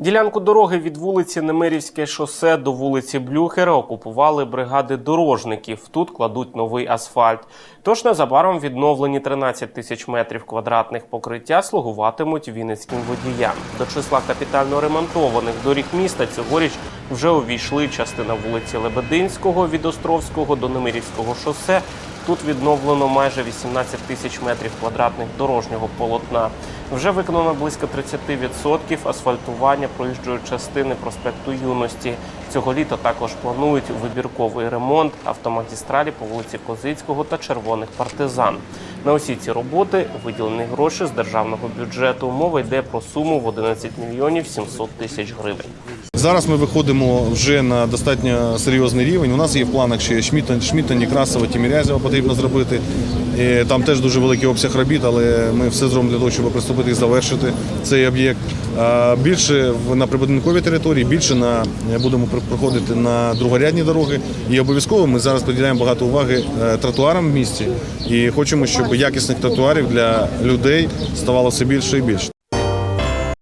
Ділянку дороги від вулиці Немирівське шосе до вулиці Блюхера окупували бригади дорожників. Тут кладуть новий асфальт. Тож незабаром відновлені 13 тисяч метрів квадратних покриття слугуватимуть вінницьким водіям. До числа капітально ремонтованих доріг міста цьогоріч вже увійшли частина вулиці Лебединського від Островського до Немирівського шосе. Тут відновлено майже 18 тисяч метрів квадратних дорожнього полотна. Вже виконано близько 30% асфальтування проїжджої частини проспекту Юності. Цього літа також планують вибірковий ремонт автомагістралі по вулиці Козицького та Червоних партизан. На усі ці роботи виділені гроші з державного бюджету. Мова йде про суму в 11 мільйонів 700 тисяч гривень. Зараз ми виходимо вже на достатньо серйозний рівень. У нас є в планах ще Шміта, Шміта Некрасова, Тімірязєва потрібно зробити. І Там теж дуже великий обсяг робіт, але ми все зробимо для того, щоб приступити і завершити цей об'єкт. Більше на прибудинковій території, більше на будемо проходити на другорядні дороги. І обов'язково ми зараз приділяємо багато уваги е, тротуарам в місті і хочемо, щоб якісних тротуарів для людей ставало все більше і більше.